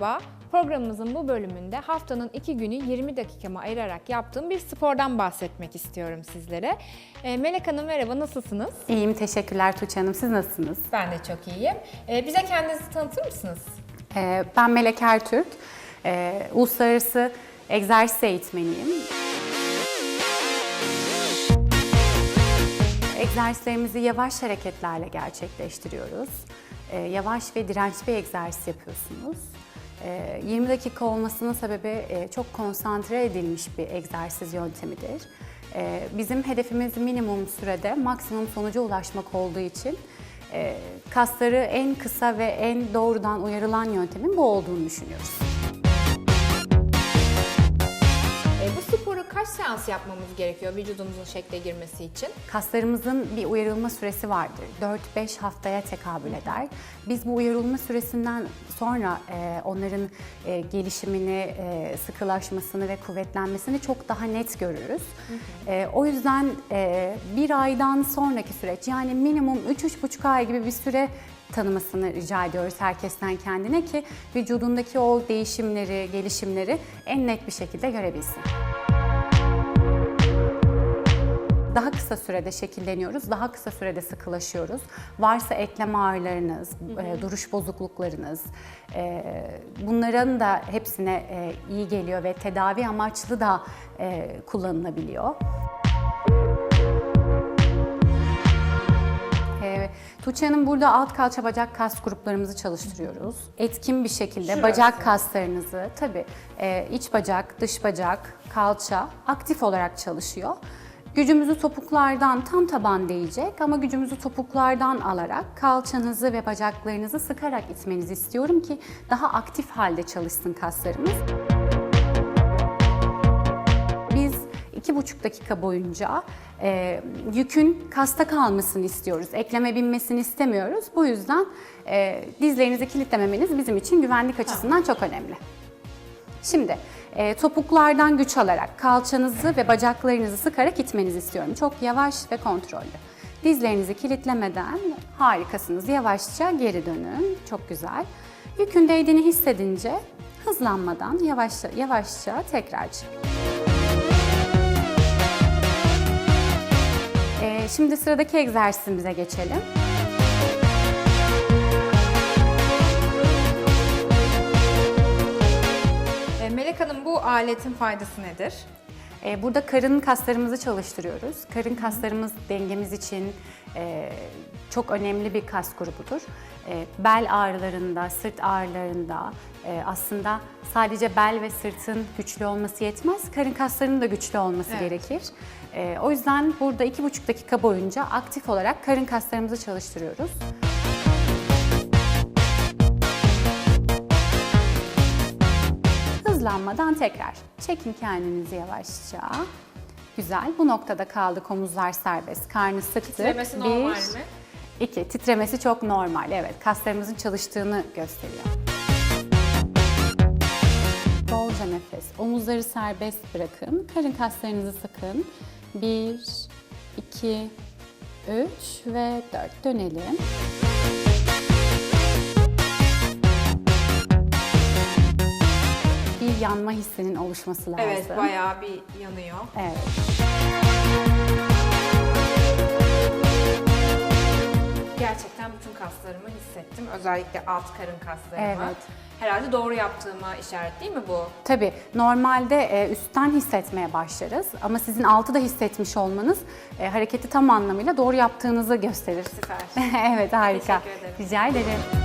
Merhaba, programımızın bu bölümünde haftanın iki günü 20 dakikamı ayırarak yaptığım bir spordan bahsetmek istiyorum sizlere. Ee, Melek Hanım merhaba, nasılsınız? İyiyim, teşekkürler Tuğçe Hanım. Siz nasılsınız? Ben de çok iyiyim. Ee, bize kendinizi tanıtır mısınız? Ee, ben Melek Ertürk, uluslararası egzersiz eğitmeniyim. Egzersizlerimizi yavaş hareketlerle gerçekleştiriyoruz. Yavaş ve dirençli bir egzersiz yapıyorsunuz. Ee, 20 dakika olmasının sebebi e, çok konsantre edilmiş bir egzersiz yöntemidir. Ee, bizim hedefimiz minimum sürede maksimum sonuca ulaşmak olduğu için e, kasları en kısa ve en doğrudan uyarılan yöntemin bu olduğunu düşünüyoruz. Seans yapmamız gerekiyor vücudumuzun şekle girmesi için? Kaslarımızın bir uyarılma süresi vardır. 4-5 haftaya tekabül eder. Biz bu uyarılma süresinden sonra e, onların e, gelişimini, e, sıkılaşmasını ve kuvvetlenmesini çok daha net görürüz. E, o yüzden e, bir aydan sonraki süreç yani minimum 3-3,5 ay gibi bir süre tanımasını rica ediyoruz herkesten kendine ki vücudundaki o değişimleri, gelişimleri en net bir şekilde görebilsin. Daha kısa sürede şekilleniyoruz, daha kısa sürede sıkılaşıyoruz. Varsa eklem ağrılarınız, e, duruş bozukluklarınız, e, bunların da hepsine e, iyi geliyor ve tedavi amaçlı da e, kullanılabiliyor. Ee, Tuğçe Hanım burada alt kalça bacak kas gruplarımızı çalıştırıyoruz. Etkin bir şekilde Şurası. bacak kaslarınızı tabii e, iç bacak, dış bacak, kalça aktif olarak çalışıyor. Gücümüzü topuklardan tam taban değecek ama gücümüzü topuklardan alarak kalçanızı ve bacaklarınızı sıkarak itmenizi istiyorum ki daha aktif halde çalışsın kaslarımız. Biz iki buçuk dakika boyunca e, yükün kasta kalmasını istiyoruz. Ekleme binmesini istemiyoruz. Bu yüzden e, dizlerinizi kilitlememeniz bizim için güvenlik açısından çok önemli. Şimdi e, topuklardan güç alarak kalçanızı ve bacaklarınızı sıkarak itmenizi istiyorum. Çok yavaş ve kontrollü. Dizlerinizi kilitlemeden harikasınız. Yavaşça geri dönün. Çok güzel. Yükün değdiğini hissedince hızlanmadan yavaşça yavaşça tekrar çekin. Ee, şimdi sıradaki egzersizimize geçelim. Aletin faydası nedir? Ee, burada karın kaslarımızı çalıştırıyoruz. Karın kaslarımız dengemiz için e, çok önemli bir kas grubudur. E, bel ağrılarında, sırt ağrılarında e, aslında sadece bel ve sırtın güçlü olması yetmez. Karın kaslarının da güçlü olması Evet. gerekir. O yüzden burada iki buçuk dakika boyunca aktif olarak karın kaslarımızı çalıştırıyoruz. Hızlanmadan tekrar. Çekin kendinizi yavaşça. Güzel. Bu noktada kaldık. Omuzlar serbest. Karnı sıktık. Titremesi normal mi? İki. Titremesi çok normal. Evet. Kaslarımızın çalıştığını gösteriyor. Bolca nefes. Omuzları serbest bırakın. Karın kaslarınızı sıkın. Bir, iki, üç ve dört. Dönelim. Bir yanma hissinin oluşması lazım. Evet, bayağı bir yanıyor. Evet. Gerçekten bütün kaslarımı hissettim. Özellikle alt karın kaslarımı. Evet. Herhalde doğru yaptığıma işaret değil mi bu? Tabii normalde e, üstten hissetmeye başlarız ama sizin altı da hissetmiş olmanız e, hareketi tam anlamıyla doğru yaptığınızı gösterir. Süper. evet harika. Teşekkür ederim. Rica ederim.